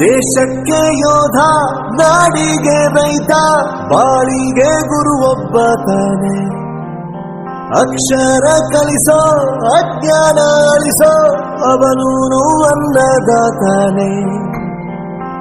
ದೇಶಕ್ಕೆ ಯೋಧ ನಾಡಿಗೆ ರೈತ ಬಾಳಿಗೆ ಗುರು ತಾನೆ. ಅಕ್ಷರ ಕಲಿಸೋ ಅಜ್ಞಾನ ಅಳಿಸೋ ಅವನು ತಾನೇ.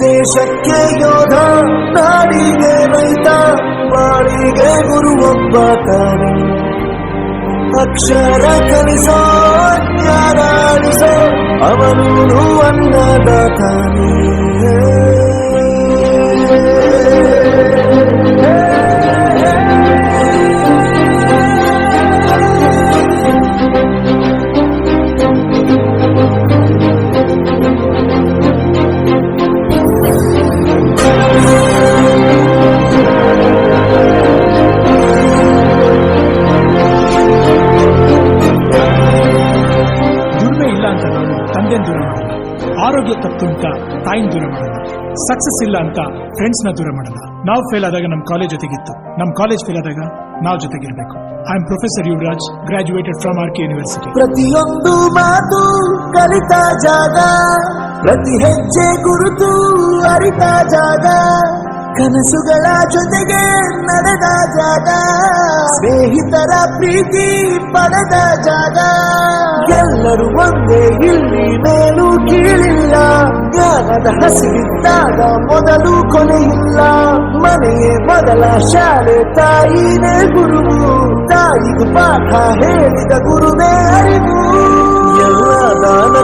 ದೇಶಕ್ಕೆ ಯೋಧ ನಾಡಿಗೆ ರೈತ ಬಾಳಿಗೆ ಗುರು ಒಬ್ಬ ತಾನೆ. ಅಕ್ಷರ ಕಲಿಸೋ ಜ್ಞಾನ ಅಳಿಸೋ ಅವನು ಅನ್ನದಾತಾನೆ. ಆರೋಗ್ಯ ತಪ್ಪು ಅಂತ ಟೈಮ್ ದೂರ ಮಾಡಲ್ಲ ಸಕ್ಸಸ್ ಇಲ್ಲ ಅಂತ ಫ್ರೆಂಡ್ಸ್ನ ದೂರ ಮಾಡಲ್ಲ ನಾವು ಫೇಲ್ ಆದಾಗ ನಮ್ಮ ಕಾಲೇಜ್ ಜೊತೆಗಿತ್ತು. ನಮ್ಮ ಕಾಲೇಜ್ ಫೇಲ್ ಆದಾಗ ನಾವು ಜೊತೆಗಿರ್ಬೇಕು. I am professor Yuvaraj graduated from R K university ಪ್ರತಿಯೊಂದು ಮಾತು ಕಲಿತ ಜಾಗ, ಪ್ರತಿ ಹೆಜ್ಜೆ ಗುರುತು ಅರಿತ ಜಾಗ. ಕನಸುಗಳ ಜೊತೆಗೆ ನಡೆದ ಜಾಗ, ಸ್ನೇಹಿತರ ಪ್ರೀತಿ ಪಡೆದ ಜಾಗ. ಎಲ್ಲರೂ ಒಂದೇ ಇಲ್ಲಿ ಮೇಲೂ ಕೀಳಿಲ್ಲ, ಜ್ಞಾನದ ಹಸಿವಿದ್ದಾಗ ಮೊದಲು ಕೊನೆಯಿಲ್ಲ. ಮನೆಯೇ ಮೊದಲ ಶಾಲೆ, ತಾಯಿನೇ ಗುರುವು ತಾಯಿಗೂ ಪಾಠ ಹೇಳಿದ ಗುರುವೇ ಅರಿವು. ಎಲ್ಲ ದಾನಕ್ಕೂ